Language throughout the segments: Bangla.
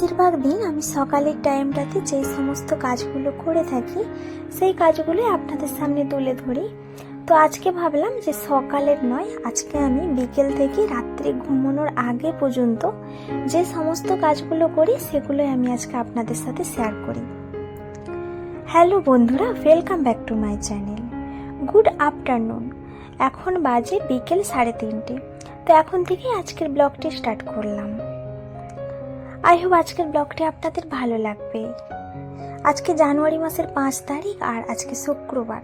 বেশিরভাগ দিন আমি সকালের টাইমটাতে যে সমস্ত কাজগুলো করে থাকি, সেই কাজগুলোই আপনাদের সামনে তুলে ধরি। তো আজকে ভাবলাম যে সকালের নয়, আজকে আমি বিকেল থেকে রাত্রে ঘুমানোর আগে পর্যন্ত যে সমস্ত কাজগুলো করি, সেগুলোই আমি আজকে আপনাদের সাথে শেয়ার করি। হ্যালো বন্ধুরা welcome back to my channel good afternoon এখন বাজে বিকেল সাড়ে তিনটে। তো এখন থেকে আজকের ব্লগটি স্টার্ট করলাম। আই হোপ আজকের ব্লগটি আপনাদের ভালো লাগবে। আজকে জানুয়ারি মাসের পাঁচ তারিখ আর আজকে শুক্রবার।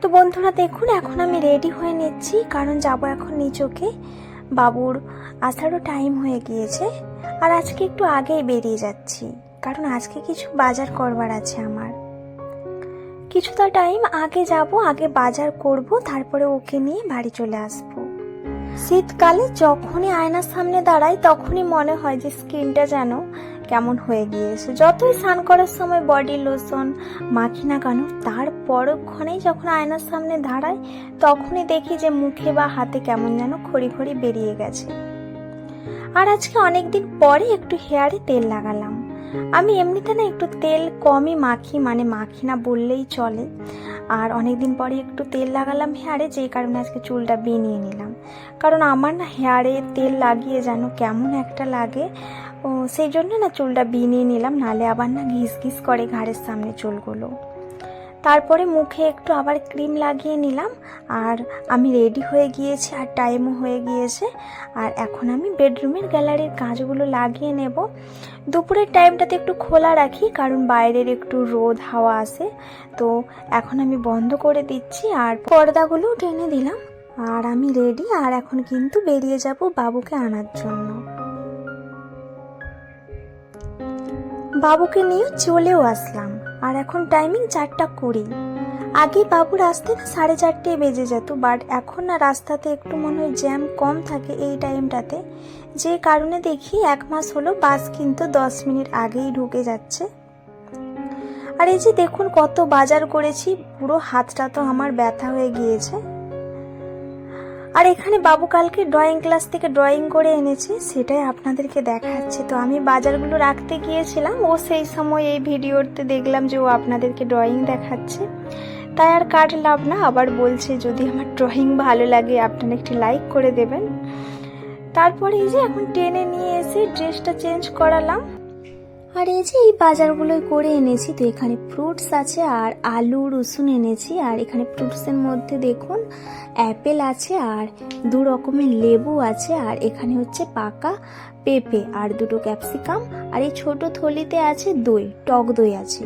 তো বন্ধুরা দেখুন, এখন আমি রেডি হয়ে নিচ্ছি, কারণ যাব এখন নিচকে। বাবুর আসারও টাইম হয়ে গিয়েছে, আর আজকে একটু আগেই বেরিয়ে যাচ্ছি, কারণ আজকে কিছু বাজার করবার আছে আমার। কিছুটা টাইম আগে যাব, আগে বাজার করব, তারপরে ওকে নিয়ে বাড়ি চলে আসব। শীতকালে যখনই আয়নার সামনে দাঁড়াই, তখনই মনে হয় যে স্কিনটা যেন কেমন হয়ে গিয়েছে। যতই স্নান করার সময় বডি লোশন, মাখি না কেন, তার পরক্ষণেই যখন আয়নার সামনে দাঁড়াই, তখনই দেখি যে মুখে বা হাতে কেমন যেন খড়ি খড়ি বেরিয়ে গেছে। আর আজকে অনেকদিন পরে একটু হেয়ারে তেল লাগালাম। আমি এমনিতে না একটু তেল কমই মাখি মানে মাখি না বললেই চলে। আর অনেক দিন পরে একটু তেল লাগালাম হেয়ারে, যেই কারণে আজকে চুলটা বেনিয়ে নিলাম। কারণ আমার না হেয়ারে তেল লাগিয়ে যেন কেমন একটা লাগে, ও, সেই জন্য না চুলটা বিনিয়ে নিলাম, নালে আবার না ঘিস ঘিস করে ঘাড়ের সামনে চুলগুলো। তারপরে মুখে একটু আবার ক্রিম লাগিয়ে নিলাম, আর আমি রেডি হয়ে গিয়েছি, আর টাইমও হয়ে গিয়েছে। আর এখন আমি বেডরুমের গ্যালারির কাজগুলো লাগিয়ে নেব। দুপুরের টাইমটাতে একটু খোলা রাখি, কারণ বাইরের একটু রোদ, হাওয়া আসে তো এখন আমি বন্ধ করে দিচ্ছি, আর পর্দাগুলো টেনে দিলাম। আর আমি রেডি, আর এখন কিন্তু বেরিয়ে যাব বাবুকে আনার জন্য। বাবুকে নিয়ে চলেও আসলাম। আর এখন টাইমিং চারটা কুড়ি। আগে বাবুর আসতে না সাড়ে চারটে বেজে যেত বাট এখন না রাস্তাতে একটু মনে হয় জ্যাম কম থাকে এই টাইমটাতে যে কারণে দেখি এক মাস হলো বাস কিন্তু দশ মিনিট আগেই ঢুকে যাচ্ছে। আর এই যে দেখুন কত বাজার করেছি, পুরো হাতটা তো আমার ব্যথা হয়ে গিয়েছে। আর এখানে বাবু কালকে ড্রয়িং ক্লাস থেকে ড্রয়িং করে এনেছে, সেটাই আপনাদেরকে দেখাচ্ছে। তো আমি বাজারগুলো রাখতে গিয়েছিলাম, ও সেই সময় এই ভিডিওতে দেখলাম যে ও আপনাদেরকে ড্রয়িং দেখাচ্ছে। তাই আর কাটলাম না, আবার বলছে যদি আমার ড্রয়িং ভালো লাগে, আপনারা একটি লাইক করে দেবেন। তারপরে এই যে এখন টেনে নিয়ে এসে ড্রেসটা চেঞ্জ করালাম। আর এই যে এই বাজারগুলোই করে এনেছি, তো এখানে ফ্রুটস আছে আর আলু, রসুন এনেছি। আর এখানে ফ্রুটসের মধ্যে দেখুন অ্যাপেল আছে আর দু রকমের লেবু আছে আর এখানে হচ্ছে পাকা পেঁপে আর দুটো ক্যাপসিকাম আর এই ছোট থলিতে আছে দই, টক দই আছে।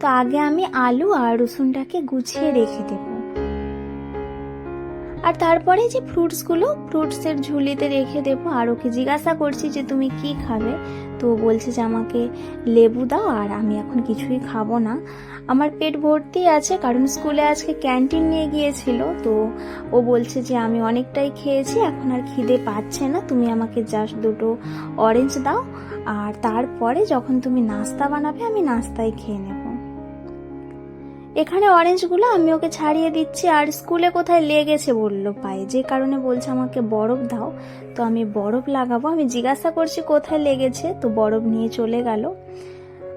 তো আগে আমি আলু আর রসুনটাকে গুছিয়ে রেখে দেবো। আর তারপরে যে ফ্রুটসগুলো, ফ্রুটসের ঝুলিতে রেখে দেবো। আর ওকে জিজ্ঞাসা করছি যে, তুমি কি খাবে? তো বলছে যে, আমাকে লেবু দাও, আর আমি এখন কিছুই খাব না। আমার পেট ভর্তি আছে, কারণ স্কুলে আজকে ক্যান্টিন নিয়ে গিয়েছিল। তো ও বলছে যে, আমি অনেকটাই খেয়েছি, এখন আর খিদে পাচ্ছে না। তুমি আমাকে জাস্ট দুটো অরেঞ্জ দাও, আর তারপরে যখন তুমি নাস্তা বানাবে, আমি নাস্তায় খেয়ে নেব। এখানে অরেঞ্জগুলো আমি ওকে ছাড়িয়ে দিচ্ছি, আর স্কুলে কোথায় লেগেছে বলল পায়ে। যে কারণে বলছে আমাকে বরফ দাও, তো আমি বরফ লাগাবো। আমি জিজ্ঞাসা করছি, কোথায় লেগেছে? তো বরফ নিয়ে চলে গেল।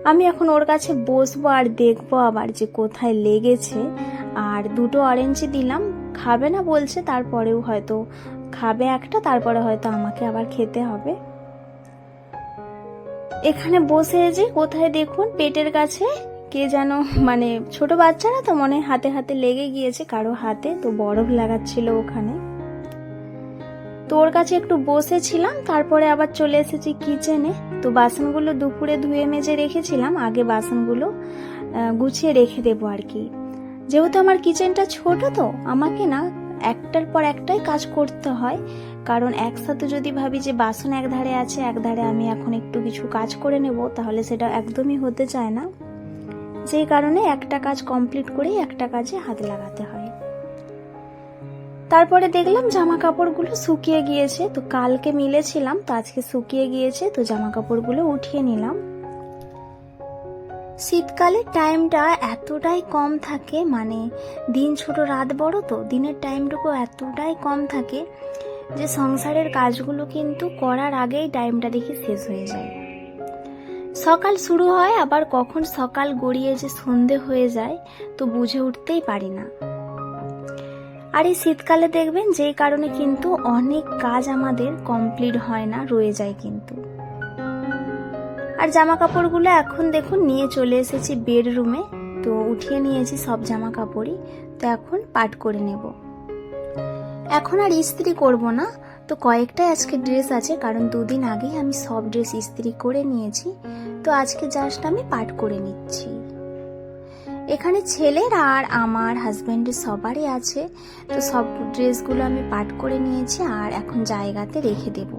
আমি এখন ওর কাছে বসবো আর দেখব আবার যে কোথায় লেগেছে। আর দুটো অরেঞ্জই দিলাম, খাবে না বলছে, তারপরেও হয়তো খাবে একটা, তারপরে হয়তো আমাকে আবার খেতে হবে। এখানে বসে যে কোথায় দেখুন, পেটের কাছে কে যেন মানে ছোট বাচ্চারা তো মনে হাতে হাতে লেগে গিয়েছে কারও হাতে, তো বরফ লাগাচ্ছিল ওখানে। তো ওর কাছে একটু বসেছিলাম, তারপরে আবার চলে এসেছি কিচেনে। তো বাসনগুলো দুপুরে ধুয়ে মেজে রেখেছিলাম, আগে বাসনগুলো গুছিয়ে রেখে দেবো আর কি। যেহেতু আমার কিচেনটা ছোট তো, আমাকে না একটার পর একটাই কাজ করতে হয়। কারণ একসাথে যদি ভাবি যে বাসন এক ধারে আছে এক ধারে আমি এখন একটু কিছু কাজ করে নেব, তাহলে সেটা একদমই হতে চায় না। যেই কারণে একটা কাজ কমপ্লিট করেই একটা কাজে হাত লাগাতে হয়। তারপরে দেখলাম জামা কাপড়গুলো শুকিয়ে গিয়েছে, তো কালকে মিলেছিলাম, তো আজকে শুকিয়ে গিয়েছে, তো জামা কাপড়গুলো উঠিয়ে নিলাম। শীতকালে টাইমটা এতটাই কম থাকে মানে দিন ছোট, রাত বড় তো, দিনের টাইমটুকু এতটাই কম থাকে যে সংসারের কাজগুলো কিন্তু করার আগেই টাইমটা দেখি শেষ হয়ে যায়। সকাল শুরু হয়, আবার কখন সকাল গড়িয়ে যে সন্ধে হয়ে যায়, তো বুঝে উঠতেই পারি না। আর এই শীতকালে দেখবেন যেই কারণে কিন্তু অনেক কাজ আমাদের কমপ্লিট হয় না, রয়ে যায় কিন্তু। আর জামা কাপড়গুলো এখন দেখুন, নিয়ে চলে এসেছি বেডরুমে তো উঠিয়ে নিয়েছি সব জামা কাপড়ই তো এখন পাট করে নেব। এখন আর ইস্ত্রি করব না তো কয়েকটাই আজকে ড্রেস আছে, কারণ দুদিন আগেই আমি সব ড্রেস ইস্ত্রি করে নিয়েছি। তো আজকে জাস্ট আমি পাট করে নিচ্ছি। এখানে ছেলের আর আমার হাজব্যান্ডের সবারই আছে। তো সব ড্রেসগুলো আমি পাট করে নিয়েছি আর এখন জায়গাতে রেখে দেব।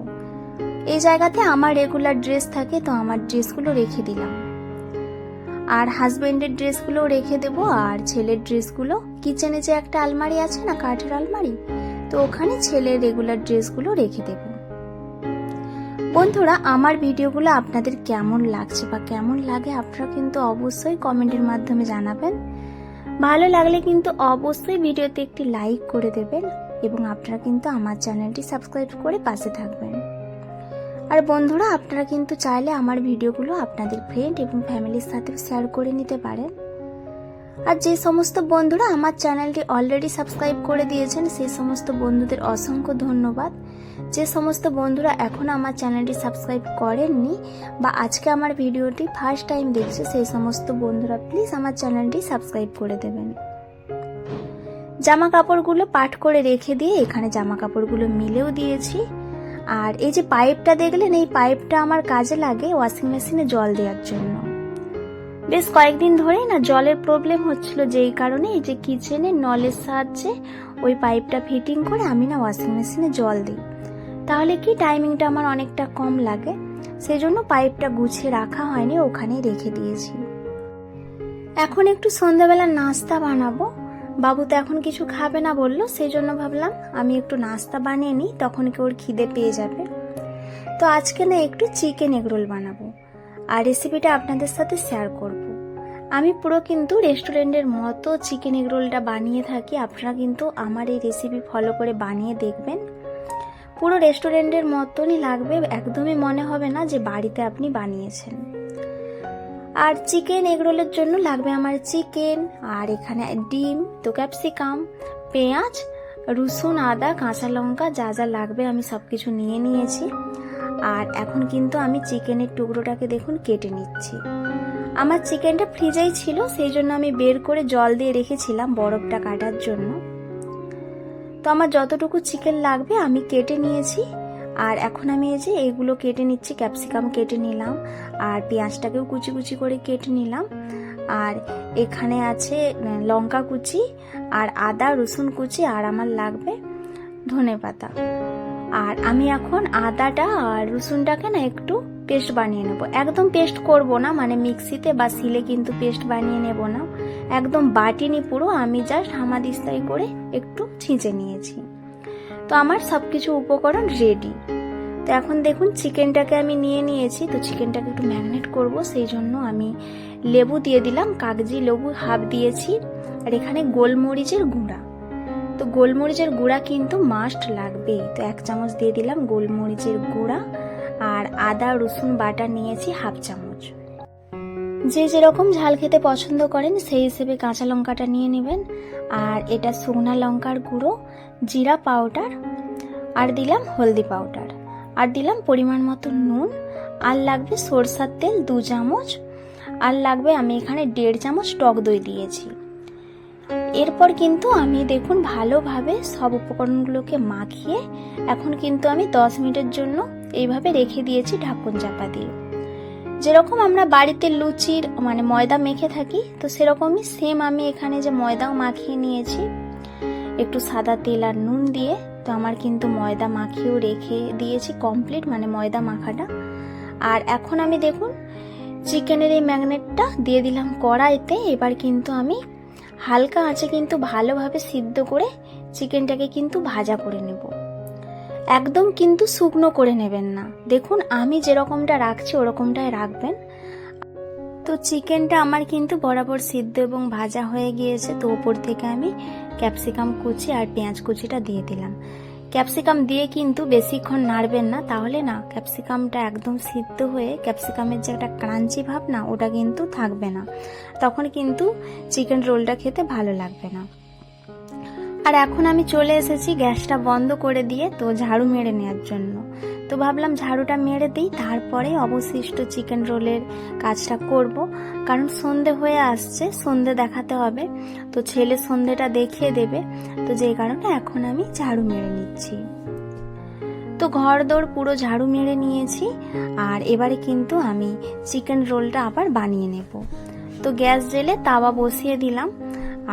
এই জায়গাতে আমার রেগুলার ড্রেস থাকে, তো আমার ড্রেসগুলো রেখে দিলাম। আর হাজব্যান্ডের ড্রেসগুলো রেখে দেব, আর ছেলের ড্রেসগুলো কিচেনে যে একটা আলমারি আছে না, কাঠের আলমারি? তো ওখানে ছেলের রেগুলার ড্রেসগুলো রেখে দেব। বন্ধুরা, আমার ভিডিওগুলো আপনাদের কেমন লাগছে বা কেমন লাগে আপনারা কিন্তু অবশ্যই কমেন্টের মাধ্যমে জানাবেন। ভালো লাগলে কিন্তু অবশ্যই ভিডিওতে একটি লাইক করে দেবেন এবং আপনারা কিন্তু আমার চ্যানেলটি সাবস্ক্রাইব করে পাশে থাকবেন। আর বন্ধুরা, আপনারা কিন্তু চাইলে আমার ভিডিওগুলো আপনাদের ফ্রেন্ড এবং ফ্যামিলির সাথে শেয়ার করে নিতে পারেন। আর যে সমস্ত বন্ধুরা আমার চ্যানেলটি অলরেডি সাবস্ক্রাইব করে দিয়েছেন, সেই সমস্ত বন্ধুদের অসংখ্য ধন্যবাদ। যে সমস্ত বন্ধুরা এখন আমার চ্যানেলটি সাবস্ক্রাইব করেননি বা আজকে আমার ভিডিওটি ফার্স্ট টাইম দেখছে, সেই সমস্ত বন্ধুরা প্লিজ আমার চ্যানেলটি সাবস্ক্রাইব করে দেবেন। জামা কাপড়গুলো পাট করে রেখে দিয়ে এখানে জামা কাপড়গুলো মিলেও দিয়েছি। আর এই যে পাইপটা দেখলেন, এই পাইপটা আমার কাজে লাগে ওয়াশিং মেশিনে জল দেওয়ার জন্য। বেশ কয়েকদিন ধরেই না জলের প্রবলেম হচ্ছিল যেই কারণে এই যে কিচেনে নলের সাহায্যে ওই পাইপটা ফিটিং করে আমি না ওয়াশিং মেশিনে জল দিই। তাহলে কি টাইমিংটা আমার অনেকটা কম লাগে? সেই জন্য পাইপটা গুছিয়ে রাখা হয়নি, ওখানেই রেখে দিয়েছি। এখন একটু সন্ধ্যাবেলা নাস্তা বানাবো। বাবু তো এখন কিছু খাবে না বলল সেই জন্য ভাবলাম আমি একটু নাস্তা বানিয়ে নিই, তখন কি ওর খিদে পেয়ে যাবে। তো আজকে না একটু চিকেন এগরোল বানাবো। আর রেসিপিটা আপনাদের সাথে শেয়ার করব। আমি পুরো কিন্তু রেস্টুরেন্টের মতো চিকেন এগরোলটা বানিয়ে থাকি। আপনারা কিন্তু আমার এই রেসিপি ফলো করে বানিয়ে দেখবেন। পুরো রেস্টুরেন্টের মতনই লাগবে, একদমই মনে হবে না যে বাড়িতে আপনি বানিয়েছেন। আর চিকেন এগরোলের জন্য লাগবে আমার চিকেন, আর এখানে ডিম, তো ক্যাপসিকাম, পেঁয়াজ, রসুন, আদা, কাঁচা লঙ্কা, যা যা লাগবে আমি সব কিছু নিয়ে নিয়েছি। আর এখন কিন্তু আমি চিকেনের টুকরোটাকে দেখুন কেটে নিচ্ছি। আমার চিকেনটা ফ্রিজেই ছিল, সেই জন্য আমি বের করে জল দিয়ে রেখেছিলাম বরফটা কাটার জন্য। তো আমার যতটুকু চিকেন লাগবে আমি কেটে নিয়েছি। আর এখন আমি এই যে এইগুলো কেটে নিচ্ছি, ক্যাপসিকাম কেটে নিলাম, আর পেঁয়াজটাকেও কুচি কুচি করে কেটে নিলাম। আর এখানে আছে লঙ্কা কুচি, আর আদা রসুন কুচি, আর আমার লাগবে ধনে পাতা আর আমি এখন আদাটা আর রসুনটাকে না একটু পেস্ট বানিয়ে নেব। একদম পেস্ট করব না মানে মিক্সিতে বা সিলে কিন্তু পেস্ট বানিয়ে নেব না। একদম বাটিনি পুরো, আমি জাস্ট হামাদিস্তাই করে একটু ছিঁচে নিয়েছি। তো আমার সব কিছু উপকরণ রেডি তো এখন দেখুন চিকেনটাকে আমি নিয়ে নিয়েছি, তো চিকেনটাকে একটু ম্যাগনেট করব, সেই জন্য আমি লেবু দিয়ে দিলাম, কাগজি লেবু হাফ দিয়েছি। আর এখানে গোলমরিচের গুঁড়া। তো গোলমরিচের গুঁড়া কিন্তু মাস্ট লাগবে তো এক চামচ দিয়ে দিলাম গোলমরিচের গুঁড়া আর আদা, রসুন, বাটা নিয়েছি হাফ চামচ। যে যেরকম ঝাল খেতে পছন্দ করেন সেই হিসেবে কাঁচা লঙ্কাটা নিয়ে নেবেন। আর এটা শুকনা লঙ্কার গুঁড়ো, জিরা পাউডার আর দিলাম হলদি পাউডার। আর দিলাম পরিমাণ মতো নুন। আর লাগবে সরষার তেল দু চামচ। আর লাগবে আমি এখানে দেড় চামচ টক দই দিয়েছি। এরপর কিন্তু আমি দেখুন ভালোভাবে সব উপকরণগুলোকে মাখিয়ে এখন কিন্তু আমি দশ মিনিটের জন্য এইভাবে রেখে দিয়েছি ঢাকন চাপা দিয়ে। যেরকম আমরা বাড়িতে লুচির মানে ময়দা মেখে থাকি, তো সেরকমই সেম আমি এখানে যে ময়দাও মাখিয়ে নিয়েছি, একটু সাদা তেল আর নুন দিয়ে, তো আমার কিন্তু ময়দা মাখিয়েও রেখে দিয়েছি কমপ্লিট মানে ময়দা মাখাটা। আর এখন আমি দেখুন চিকেনের এই ম্যাগনেটটা দিয়ে দিলাম কড়াইতে, এবার কিন্তু আমি হালকা আঁচে কিন্তু ভালোভাবে সিদ্ধ করে চিকেনটাকে কিন্তু ভাজা করে নেব। একদম কিন্তু শুকনো করে নেবেন না। দেখুন, আমি যেরকমটা রাখছি ওরকমটাই রাখবেন। তো চিকেনটা আমার কিন্তু বরাবর সিদ্ধ এবং ভাজা হয়ে গিয়েছে। তো ওপর থেকে আমি ক্যাপসিকাম কুচি আর পেঁয়াজ কুচিটা দিয়ে দিলাম। ক্যাপসিকাম দিয়ে কিন্তু বেশিক্ষণ নাড়বেন না, তাহলে না ক্যাপসিকামটা একদম সিদ্ধ হয়ে ক্যাপসিকামের যে একটা ক্রাঞ্চি ভাব না, ওটা কিন্তু থাকবে না। তখন কিন্তু চিকেন রোলটা খেতে ভালো লাগবে না। আর এখন আমি চলে এসেছি গ্যাসটা বন্ধ করে দিয়ে তো ঝাড়ু মেরে নেওয়ার জন্য। তো ভাবলাম ঝাড়ুটা মেরে দিই, তারপরে অবশিষ্ট চিকেন রোলের কাজটা করব। কারণ সন্ধে হয়ে আসছে, সন্ধে দেখাতে হবে। তো ছেলে সন্ধেটা দেখিয়ে দেবে। তো যে কারণে এখন আমি ঝাড়ু মেরে নিচ্ছি। তো ঘর দৌড় পুরো ঝাড়ু মেরে নিয়েছি, আর এবারে কিন্তু আমি চিকেন রোলটা আবার বানিয়ে নেব। তো গ্যাস জেলে তাওয়া বসিয়ে দিলাম।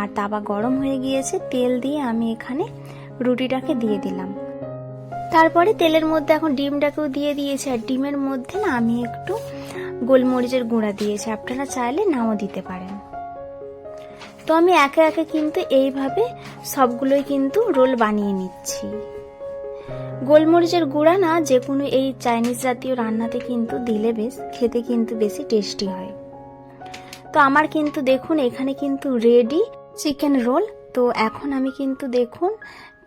আর তাওয়া গরম হয়ে গিয়েছে, তেল দিয়ে আমি এখানে রুটিটাকে দিয়ে দিলাম। তারপরে তেলের মধ্যে এখন ডিমটাকেও দিয়ে দিয়েছি, আর ডিমের মধ্যে না আমি একটু গোলমরিচের গুঁড়া দিয়েছি, আপনারা চাইলে নাও দিতে পারেন। তো আমি একে একে কিন্তু এইভাবে সবগুলোই কিন্তু রোল বানিয়ে নিচ্ছি। গোলমরিচের গুঁড়া না যে কোনো এই চাইনিজ জাতীয় রান্নাতে কিন্তু দিলে বেশ, খেতে কিন্তু বেশি টেস্টি হয়। তো আমার কিন্তু দেখুন, এখানে কিন্তু রেডি চিকেন রোল। তো এখন আমি কিন্তু দেখুন,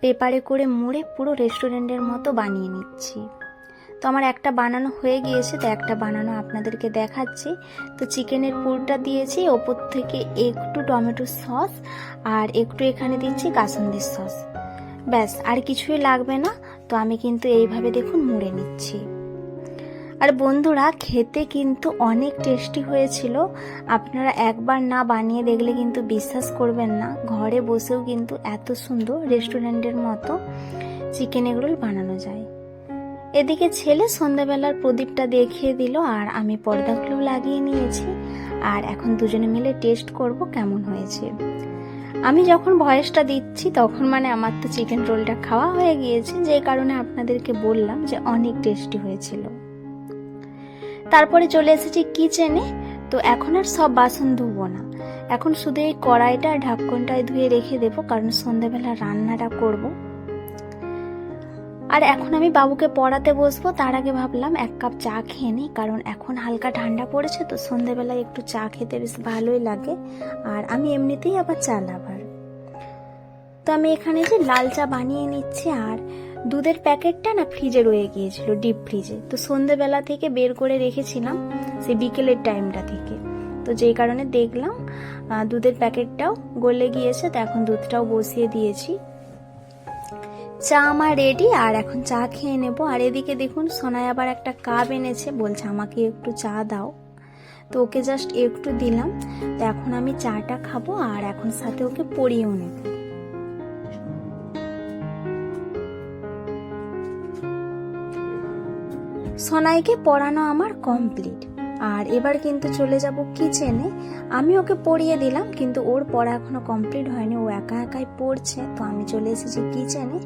পেপারে করে মুড়ে পুরো রেস্টুরেন্টের মতো বানিয়ে নিচ্ছি। তো আমার একটা বানানো হয়ে গিয়েছে, তো একটা বানানো আপনাদেরকে দেখাচ্ছি। তো চিকেনের পুরটা দিয়েছি, ওপর থেকে একটু টমেটো সস, আর একটু এখানে দিচ্ছি কাসন্দির সস। ব্যাস, আর কিছুই লাগবে না। তো আমি কিন্তু এইভাবে দেখুন মুড়ে নিচ্ছি। আর বন্ধুরা, খেতে কিন্তু অনেক টেস্টি হয়েছিল। আপনারা একবার না বানিয়ে দেখলে কিন্তু বিশ্বাস করবেন না। ঘরে বসেও কিন্তু এত সুন্দর রেস্টুরেন্টের মতো চিকেন এগরোল বানানো যায়। এদিকে ছেলে সন্ধ্যাবেলার প্রদীপটা দেখিয়ে দিল আর আমি পর্দাগুলো লাগিয়ে নিয়েছি। আর এখন দুজনে মিলে টেস্ট করব কেমন হয়েছে। আমি যখন ভয়েসটা দিচ্ছি, তখন মানে আমার তো চিকেন রোলটা খাওয়া হয়ে গিয়েছে। যে কারণে আপনাদেরকে বললাম যে অনেক টেস্টি হয়েছিল। তারপরে চলে এসেছি কিচেনে। তো এখন আর সব বাসন ধুবো না। এখন শুধু এই কড়াইটা ঢাকনটায় ধুয়ে রেখে দেবো, কারণ সন্ধ্যাবেলা রান্নাটা করব। আর এখন আমি বাবুকে পড়াতে বসবো, তার আগে ভাবলাম এক কাপ চা খেয়ে নিই, কারণ এখন হালকা ঠান্ডা পড়েছে, তো সন্ধ্যাবেলায় একটু চা খেতে বেশ ভালোই লাগে। আর আমি এমনিতেই আবার চা লাভার। তো আমি এখানে যে লাল চা বানিয়ে নিচ্ছি, আর দুধের প্যাকেটটা না ফ্রিজে রয়ে গিয়েছিল, ডিপ ফ্রিজে। তো সন্ধেবেলা থেকে বের করে রেখেছিলাম সে বিকেলের টাইমটা থেকে। তো যেই কারণে দেখলাম দুধের প্যাকেটটাও গলে গিয়েছে, তো এখন দুধটাও বসিয়ে দিয়েছি। চা আমার রেডি আর এখন চা খেয়ে নেব। আর এদিকে দেখুন সোনায় আবার একটা কাপ এনেছে, বলছে আমাকে একটু চা দাও। তো ওকে জাস্ট একটু দিলাম। তো এখন আমি চাটা খাব, আর এখন সাথে ওকে পরিয়েও নেব। সোনাইকে পড়ানো আমার কমপ্লিট আর এবার কিন্তু চলে যাব কিচেনে আমি ওকে পড়িয়ে দিলাম, কিন্তু ওর পড়া এখনও কমপ্লিট হয়নি। ও একা একাই পড়ছে, তো আমি চলে এসেছি কিচেনে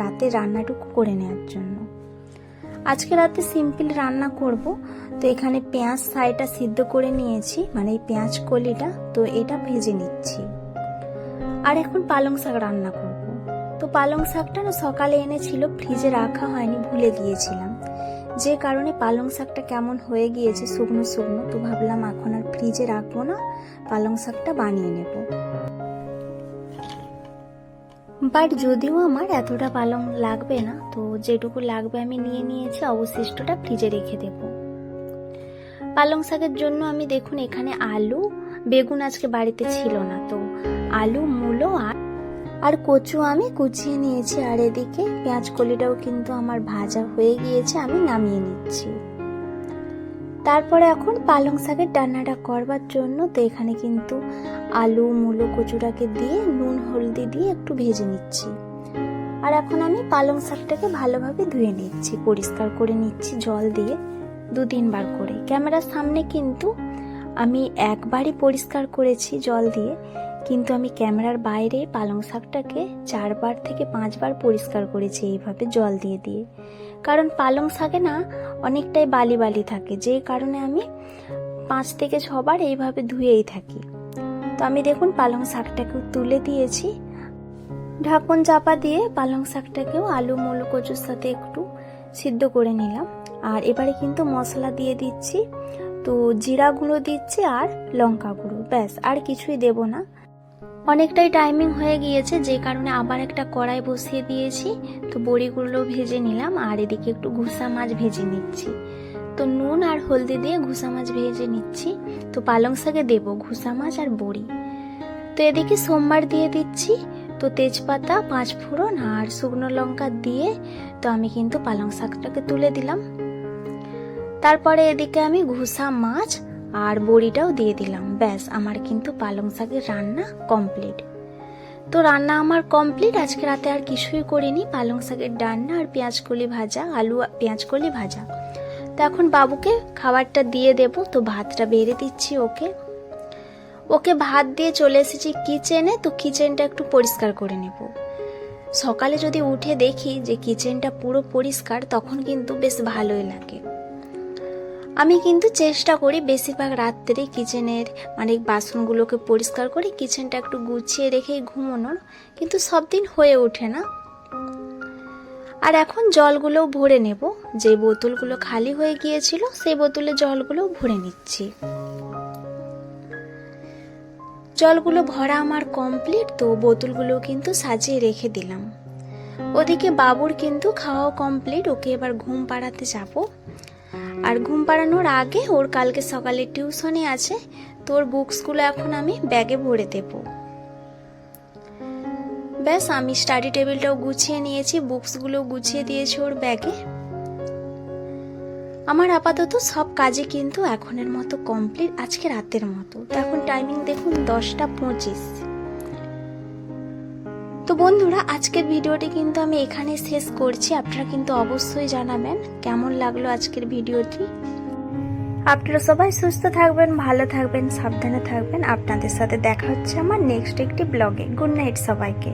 রাতে রান্নাটুকু করে নেওয়ার জন্য। আজকে রাতে সিম্পল রান্না করব। তো এখানে পেঁয়াজ সাইটা সিদ্ধ করে নিয়েছি মানে এই পেঁয়াজ কলিটা, তো এটা ভেজে নিচ্ছি। আর এখন পালং শাক রান্না করব। তো পালং শাকটা না সকালে এনেছিল ফ্রিজে রাখা হয়নি, ভুলে গিয়েছিলাম। যে কারণে পালং শাকটা কেমন হয়ে গিয়েছে শুকনো শুকনো, তো ভাবলাম এখন আর ফ্রিজে রাখব না, পালং শাকটা বানিয়ে নেব। বাট যদিও আমার এতটা পালং লাগবে না, তো যেটুকু লাগবে আমি নিয়ে নিয়েছি, অবশিষ্টটা ফ্রিজে রেখে দেব। পালং শাকের জন্য আমি দেখুন এখানে আলু, বেগুন আজকে বাড়িতে ছিল না, তো আলু, মূলো আর আর কচু আমি কুচিয়ে নিয়েছি, আর এদিকে পেঁয়াজ কলিটাও কিন্তু আমার ভাজা হয়ে গিয়েছে, আমি নামিয়ে নিচ্ছি। তারপরে এখন পালং শাকের ডান্নাটা করবার জন্য তো এখানে কিন্তু আলু, মূলো, কচুটাকে দিয়ে নুন, হলদি দিয়ে একটু ভেজে নিচ্ছি। আর এখন আমি পালং শাকটাকে ভালোভাবে ধুয়ে নিচ্ছি, পরিষ্কার করে নিচ্ছি, জল দিয়ে দু তিনবার করে। ক্যামেরার সামনে কিন্তু আমি একবারই পরিষ্কার করেছি জল দিয়ে। কিন্তু আমি ক্যামেরার বাইরে পালং শাকটাকে চারবার থেকে পাঁচবার পরিষ্কার করেছি এইভাবে জল দিয়ে দিয়ে। কারণ পালং শাকে না অনেকটাই বালি বালি থাকে, যে কারণে আমি পাঁচ থেকে ছবার এইভাবে ধুয়েই থাকি। তো আমি দেখুন পালং শাকটাকেও তুলে দিয়েছি। ঢাকন চাপা দিয়ে পালং শাকটাকেও আলু, মূলো, কচুর সাথে একটু সিদ্ধ করে নিলাম। আর এবারে কিন্তু মশলা দিয়ে দিচ্ছি, তো জিরা গুঁড়ো দিচ্ছি আর লঙ্কা গুঁড়ো, ব্যাস, আর কিছুই দেব না। অনেকটাই টাইমিং হয়ে গিয়েছে, যে কারণে আবার একটা কড়াই বসিয়ে দিয়েছি। তো বড়িগুলো ভেজে নিলাম, আর এদিকে একটু ঘুষা মাছ ভেজে নিচ্ছি। তো নুন আর হলদি দিয়ে ঘুষা মাছ ভেজে নিচ্ছি। তো পালং শাকে দেবো ঘুষা মাছ আর বড়ি। তো এদিকে সোমবার দিয়ে দিচ্ছি। তো তেজপাতা পাঁচ ফোড়ন আর শুকনো লঙ্কা দিয়ে তো আমি কিন্তু পালং শাকটাকে তুলে দিলাম। তারপরে এদিকে আমি ঘুষা মাছ আর বড়িটাও দিয়ে দিলাম। ব্যাস, আমার কিন্তু পালং শাকের রান্না কমপ্লিট তো রান্না আমার কমপ্লিট আজকে রাতে আর কিছুই করিনি। পালং শাকের ডান্না আর পেঁয়াজকলি ভাজা, আলু পেঁয়াজকলি ভাজা। তো এখন বাবুকে খাবারটা দিয়ে দেব। তো ভাতটা বেড়ে দিচ্ছি ওকে। ওকে ভাত দিয়ে চলে এসেছি কিচেনে তো কিচেনটা একটু পরিষ্কার করে নেব। সকালে যদি উঠে দেখি যে কিচেনটা পুরো পরিষ্কার, তখন কিন্তু বেশ ভালোই লাগে। আমি কিন্তু চেষ্টা করি বেশিরভাগ রাত্রে কিচেনের মানে বাসনগুলোকে পরিষ্কার করে কিচেনটা একটু গুছিয়ে রেখেই ঘুমোনোর, কিন্তু সব দিন হয়ে ওঠে না। আর এখন জলগুলোও ভরে নেব। যে বোতলগুলো খালি হয়ে গিয়েছিল, সেই বোতলে জলগুলো ভরে নিচ্ছি। জলগুলো ভরা আমার কমপ্লিট তো বোতলগুলো কিন্তু সাজিয়ে রেখে দিলাম। ওদিকে বাবুর কিন্তু খাওয়াও কমপ্লিট ওকে এবার ঘুম পাড়াতে যাব। আর ঘুম পাড়ানোর আগে ওর কালকে সকালে টিউশনে আছে, তোর বুকসগুলো এখন আমি ব্যাগে ভরে দেব। ব্যাস, আমি স্টাডি টেবিলটাও গুছিয়ে নিয়েছি, বুকসগুলো গুছিয়ে দিয়েছি ওর ব্যাগে। আমার আপাতত সব কাজে কিন্তু এখনের মতো কমপ্লিট আজকে রাতের মতো। এখন টাইমিং দেখুন, দশটা পঁচিশ। তো বন্ধুরা, আজকের ভিডিওটি কিন্তু আমি এখানে শেষ করছি। আপনারা কিন্তু অবশ্যই জানাবেন কেমন লাগল আজকের ভিডিওটি। আপনারা সবাই সুস্থ থাকবেন, ভালো থাকবেন, সাবধানে থাকবেন। আপনাদের সাথে দেখা হচ্ছে আমার নেক্সট একটি ব্লগে গুড নাইট সবাইকে।